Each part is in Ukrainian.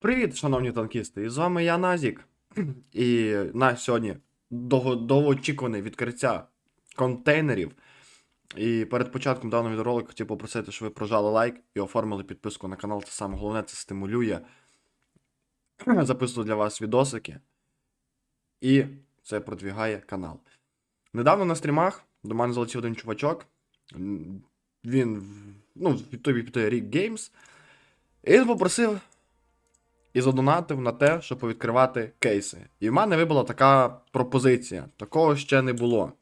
Привіт, шановні танкісти! І з вами я Назік. І на сьогодні довгоочікуване відкриття контейнерів. І перед початком даного відеоролику хотів попросити, щоб ви прожали лайк і оформили підписку на канал. Це саме головне, це стимулює. Записую для вас відосики. І це продвігає канал. Недавно на стрімах до мене залетів один чувачок. Він ну, питає Рік Games. І він попросив і задонатив на те, щоб повідкривати кейси. І в мене вибула така пропозиція. Такого ще не було.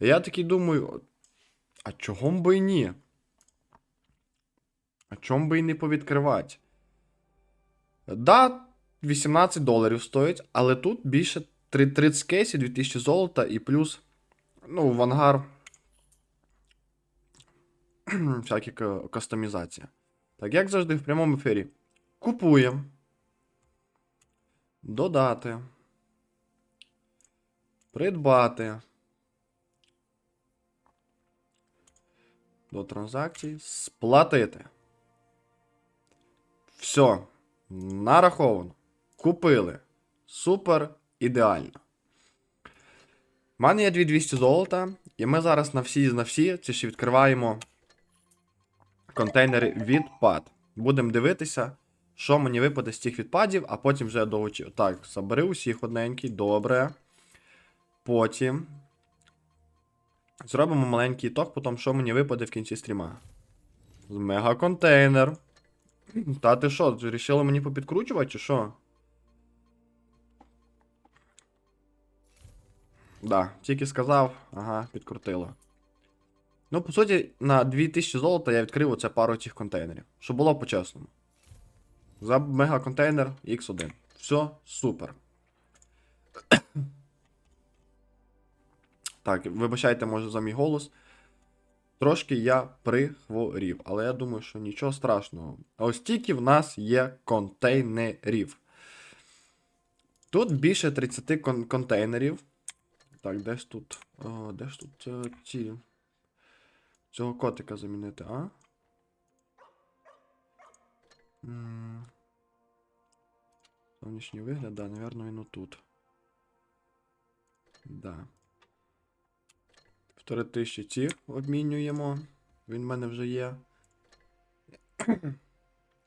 І я такий думаю, а чого б і ні? А чому би і не повідкривати? Да, 18 доларів стоїть, але тут більше 30 кейсів, 2000 золота і плюс, ну, в ангар. всякі кастомізація. Так, як завжди, в прямому ефірі. Купуємо. Додати. Придбати. До транзакцій. Сплатити. Все. Нараховано. Купили. Супер ідеально. У мене є 2200 золота, і ми зараз на всі на всі ці ще відкриваємо контейнери відпад. Будемо дивитися, що мені випаде з цих відпадів, а потім вже доучу. Так, забери усіх одненький, добре. Потім. Зробимо маленький ітог, потім що мені випаде в кінці стріма. Мегаконтейнер. Та ти що, вирішили мені попідкручувати, чи що? Да, тільки сказав, ага, підкрутило. Ну, по суті, на 2000 золота я відкрив оце пару цих контейнерів. Щоб було по-чесному. За мегаконтейнер X1. Все, супер. так, вибачайте, може, за мій голос. Трошки я прихворів, але я думаю, що нічого страшного. Ось тільки в нас є контейнерів. Тут більше 30 кон- контейнерів. Так, десь тут. О, де ж тут е, ці. Цього котика замінити, а? Зовнішній вигляд, да, напевно, він отут. Да. Півтори тисячі ці обмінюємо. Він в мене вже є.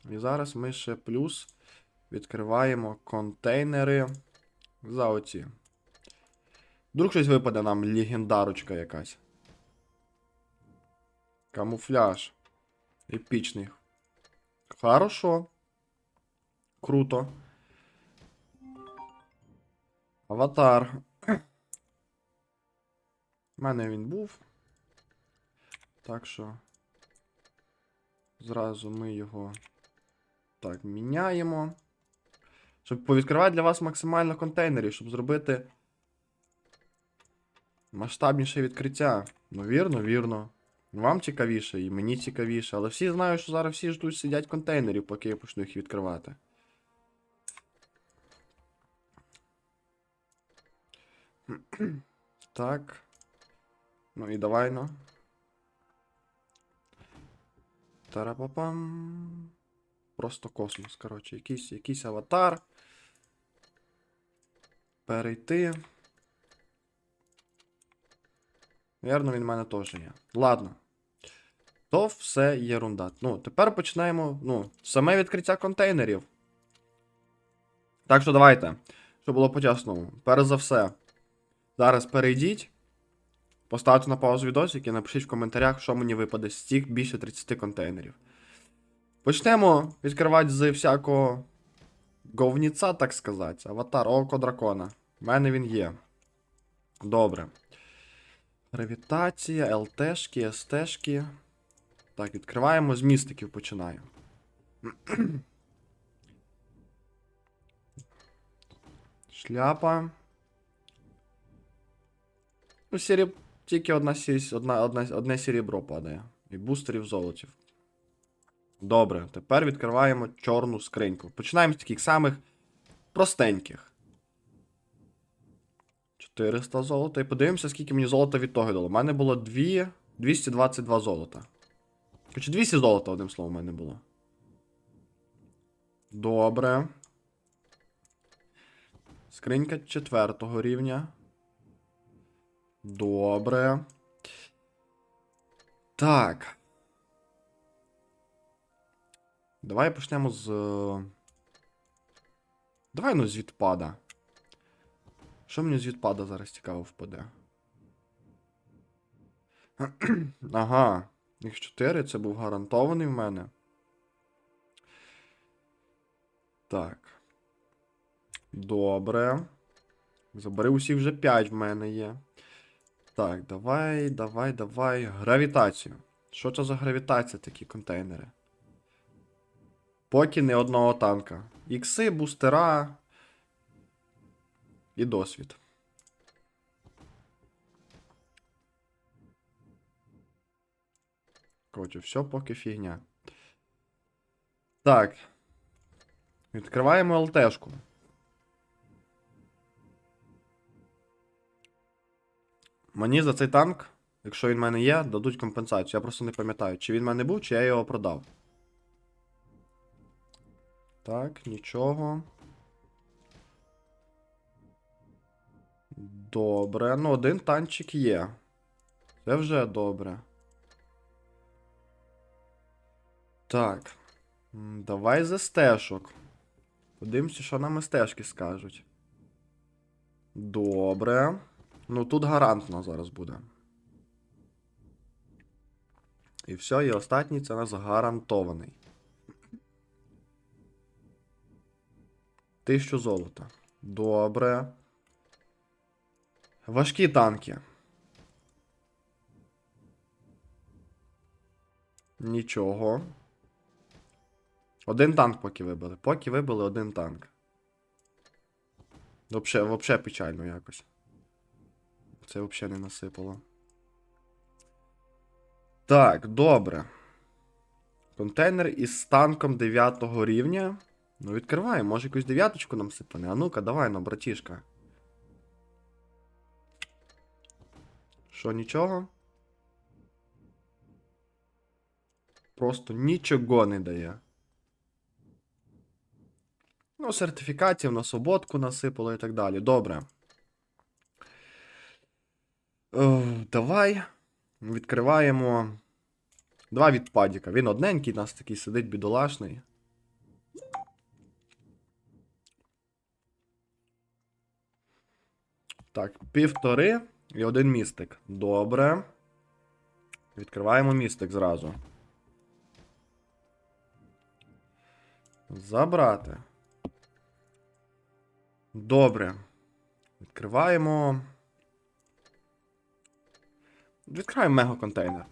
І зараз ми ще плюс відкриваємо контейнери за оці. Вдруг щось випаде нам легендарочка якась. Камуфляж. Епічний. Хорошо. Круто. Аватар. У мене він був. Так що. Зразу ми його так міняємо. Щоб повідкривати для вас максимально контейнерів, щоб зробити масштабніше відкриття. Ну, вірно, вірно. Вам цікавіше, і мені цікавіше, але всі знають, що зараз всі ждуть сидять контейнерів, поки я почну їх відкривати. Так. Ну і давай ну. Тарапапам. Просто космос, коротше. Якийсь, якийсь аватар. Перейти. Вірно, він в мене теж є. Ладно. То все єрунда. Ну, тепер починаємо. Ну, саме відкриття контейнерів. Так що давайте. Щоб було по-чесному. Перш за все. Зараз перейдіть. Поставте на паузу відосик і напишіть в коментарях, що мені випаде з цих більше 30 контейнерів. Почнемо відкривати з всякого говніця, так сказати. Аватар Око дракона. У мене він є. Добре. Гравітація, ЛТшки, СТшки. Так, відкриваємо з містиків починаю. Шляпа. Ну. Тільки одна, сі... одна, одна, одне серебро падає. І бустерів золотів. Добре, тепер відкриваємо чорну скриньку. Починаємо з таких самих простеньких. 400 золота. І подивимося, скільки мені золота від того дало. У мене було 2... 222 золота. Короче, 200 золота, одним словом, у мене було. Добре. Скринька четвертого рівня. Добре. Так. Давай почнемо з. е, Давай ну з відпада. Що мені з відпада зараз цікаво впаде? Ага. Їх 4, це був гарантований в мене. Так. Добре. Забери усіх вже 5 в мене є. Так, давай, давай, давай. Гравітацію. Що це за гравітація такі контейнери? Поки не одного танка. Ікси, бустера. І досвід. Коротше, все поки фігня. Так. Відкриваємо ЛТшку. Мені за цей танк, якщо він в мене є, дадуть компенсацію. Я просто не пам'ятаю, чи він в мене був, чи я його продав. Так, нічого. Добре. Ну, один танчик є. Це вже добре. Так. Давай з стежок. Подивимося, що нам стежки скажуть. Добре. Ну тут гарантно зараз буде. І все, і останній це у нас гарантований. Тисячу золота. Добре. Важкі танки. Нічого. Один танк поки вибили. Поки вибили один танк. Вообще печально якось. Це взагалі не насипало. Так, добре. Контейнер із танком 9 рівня. Ну, відкриваємо, може якусь дев'яточку нам сипане. А ну-ка, давай ну, братішка. Що, нічого? Просто нічого не дає. Ну, сертифікатів на суботку насипало і так далі. Добре. Е, давай. Відкриваємо. Два відпадіка. Він одненький, у нас такий сидить бідолашний. Так, півтори і один містик. Добре. Відкриваємо містик зразу. Забрати. Добре. Відкриваємо. Відкриваємо мегаконтейнер.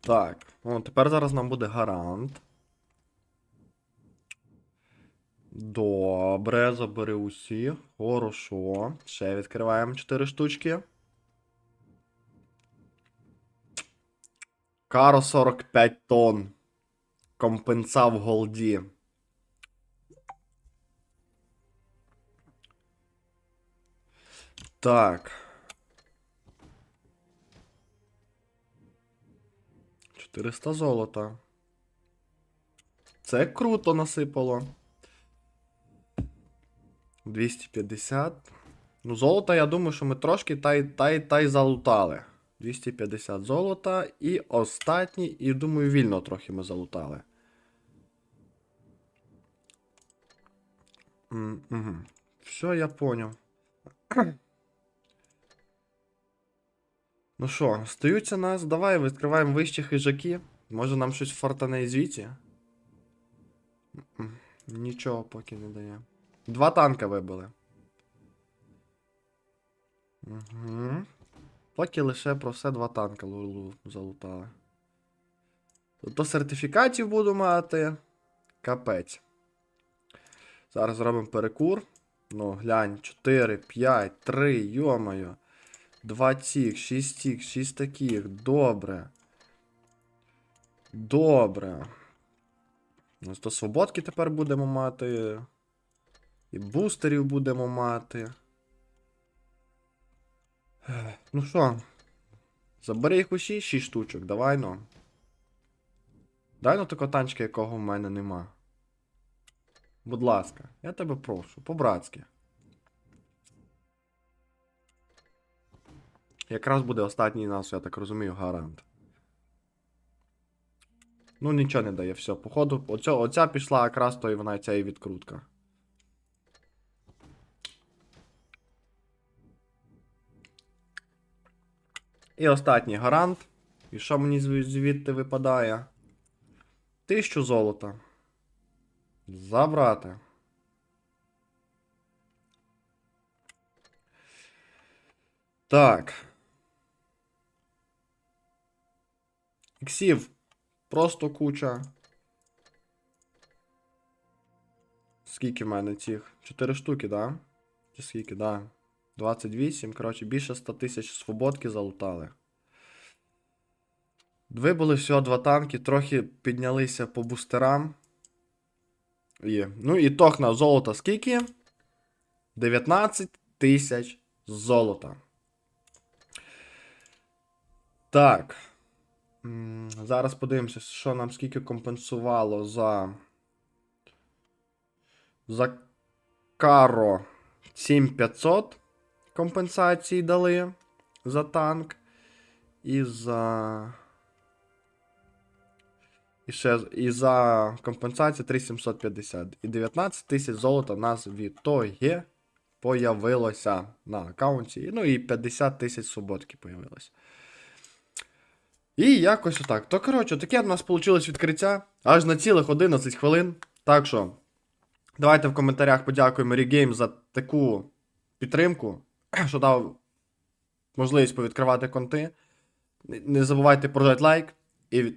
Так, о, тепер зараз нам буде гарант. Добре, забери усі. Хорошо. Ще відкриваємо 4 штучки. Каро 45 тонн. Компенса в голді. Так. 400 золота. Це круто насипало. 250. Ну, золота, я думаю, що ми трошки та й та й та й залутали. 250 золота. І останній, і думаю, вільно трохи ми залутали. Все, я поняв. Ну що, стаються нас, давай відкриваємо вищі хижаки. Може нам щось фартане і звідси? Нічого поки не дає. Два танка вибили. Угу. Поки лише про все два танка залутали. Тобто сертифікатів буду мати. Капець. Зараз зробимо перекур. Ну, глянь, 4, 5, 3, йомаю. 2 цих, 6 цих, 6 таких. Добре. Добре. Ось то свободки тепер будемо мати. І бустерів будемо мати. Ну що, забери їх усі 6 штучок, давай ну. Дай ну тако танчика, якого в мене нема. Будь ласка, я тебе прошу, по-братськи. Якраз буде останній нас, я так розумію, гарант. Ну, нічого не дає, все. Походу, оця, оця пішла якраз то і вона ця і відкрутка. І останній гарант. І що мені звідти випадає? Тисячу золота. Забрати. Так. Іксів. Просто куча. Скільки в мене цих? 4 штуки, да? Чи скільки, да? 28. Коротше, більше 100 тисяч свободки залутали. Вибули всього два танки, трохи піднялися по бустерам. Є. Ну і тох на золото скільки? 19 тисяч золота. Так. Зараз подивимося, що нам скільки компенсувало за. За Каро 7500 компенсації дали за танк. І за. І ще і за компенсацію 3750. І 19 тисяч золота в нас відтоді появилося на аккаунті. Ну і 50 тисяч свободки появилось. І якось отак. То, коротше, таке в нас вийшло відкриття аж на цілих 11 хвилин. Так що, давайте в коментарях подякуємо Regame за таку підтримку, що дав можливість повідкривати конти. Не- забувайте прожати лайк і,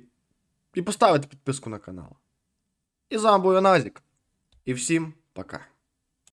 і поставити підписку на канал. І з вами був Яназік. І всім пока.